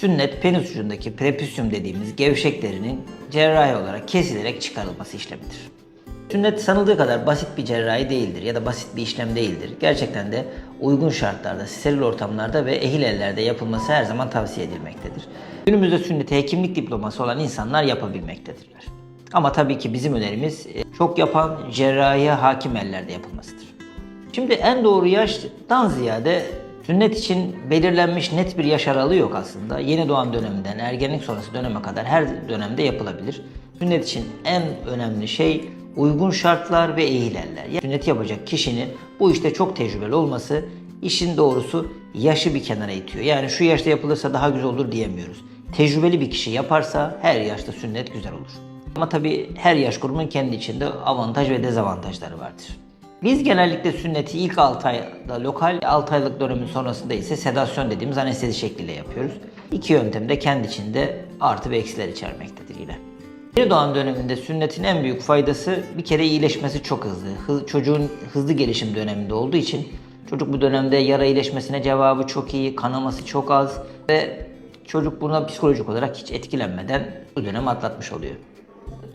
sünnet penis ucundaki prepusyum dediğimiz gevşek derinin cerrahi olarak kesilerek çıkarılması işlemidir. Sünnet sanıldığı kadar basit bir cerrahi değildir ya da basit bir işlem değildir. Gerçekten de uygun şartlarda, steril ortamlarda ve ehil ellerde yapılması her zaman tavsiye edilmektedir. Günümüzde sünnete hekimlik diploması olan insanlar yapabilmektedirler. Ama tabii ki bizim önerimiz e, çok yapan cerrahiye hakim ellerde yapılmasıdır. Şimdi en doğru yaştan ziyade sünnet için belirlenmiş net bir yaş aralığı yok aslında. Yeni doğan döneminden ergenlik sonrası döneme kadar her dönemde yapılabilir. Sünnet için en önemli şey uygun şartlar ve eğilerler. Yani sünnet yapacak kişinin bu işte çok tecrübeli olması işin doğrusu yaşı bir kenara itiyor. Yani şu yaşta yapılırsa daha güzel olur diyemiyoruz. Tecrübeli bir kişi yaparsa her yaşta sünnet güzel olur. Ama tabii her yaş grubunun kendi içinde avantaj ve dezavantajları vardır. Biz genellikle sünneti ilk 6 ayda lokal, 6 aylık dönemin sonrasında ise sedasyon dediğimiz anestezi şekliyle yapıyoruz. İki yöntem de kendi içinde artı ve eksiler içermektedir yine. Yeni doğan döneminde sünnetin en büyük faydası bir kere iyileşmesi çok hızlı. Hı- çocuğun hızlı gelişim döneminde olduğu için çocuk bu dönemde yara iyileşmesine cevabı çok iyi, kanaması çok az ve çocuk buna psikolojik olarak hiç etkilenmeden bu dönemi atlatmış oluyor.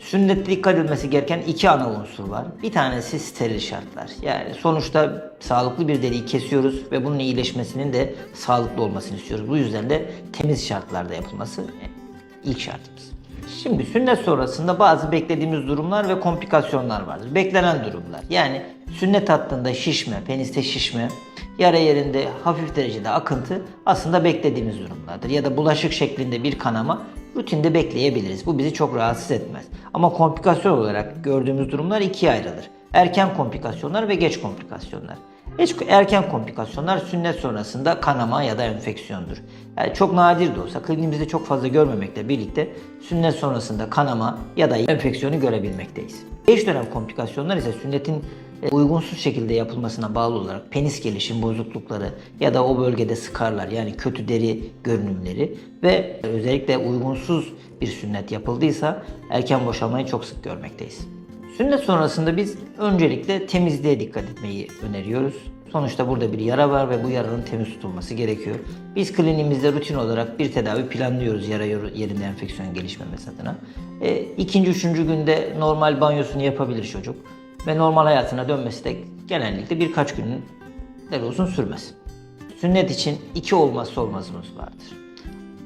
Sünnette dikkat edilmesi gereken iki ana unsur var. Bir tanesi steril şartlar. Yani sonuçta sağlıklı bir deriyi kesiyoruz ve bunun iyileşmesinin de sağlıklı olmasını istiyoruz. Bu yüzden de temiz şartlarda yapılması ilk şartımız. Şimdi sünnet sonrasında bazı beklediğimiz durumlar ve komplikasyonlar vardır. Beklenen durumlar. Yani sünnet hattında şişme, peniste şişme, yara yerinde hafif derecede akıntı aslında beklediğimiz durumlardır. Ya da bulaşık şeklinde bir kanama rutinde bekleyebiliriz. Bu bizi çok rahatsız etmez. Ama komplikasyon olarak gördüğümüz durumlar ikiye ayrılır. Erken komplikasyonlar ve geç komplikasyonlar. Erken komplikasyonlar sünnet sonrasında kanama ya da enfeksiyondur. Yani çok nadir de olsa kliniğimizde çok fazla görmemekle birlikte sünnet sonrasında kanama ya da enfeksiyonu görebilmekteyiz. Geç dönem komplikasyonlar ise sünnetin uygunsuz şekilde yapılmasına bağlı olarak penis gelişim bozuklukları ya da o bölgede sıkarlar yani kötü deri görünümleri ve özellikle uygunsuz bir sünnet yapıldıysa erken boşalmayı çok sık görmekteyiz. Sünnet sonrasında biz öncelikle temizliğe dikkat etmeyi öneriyoruz. Sonuçta burada bir yara var ve bu yaranın temiz tutulması gerekiyor. Biz kliniğimizde rutin olarak bir tedavi planlıyoruz yara yerinde enfeksiyon gelişmemesi adına. E, ikinci, üçüncü günde normal banyosunu yapabilir çocuk. Ve normal hayatına dönmesi de genellikle birkaç günün de uzun sürmez. Sünnet için iki olmazsa olmazımız vardır.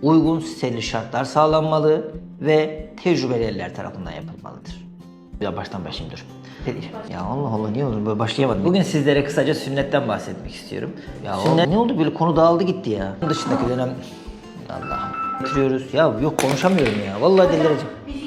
Uygun steril şartlar sağlanmalı ve tecrübeli eller tarafından yapılmalıdır. Daha baştan başlayayım dur. Ya Allah Allah niye olur böyle başlayamadım. Bugün sizlere kısaca sünnetten bahsetmek istiyorum. Ya Sünnet ne oldu böyle konu dağıldı gitti ya. Dışındaki dönem Allah'ım. Bitiriyoruz. Ya yok konuşamıyorum ya. Vallahi delireceğim. Bir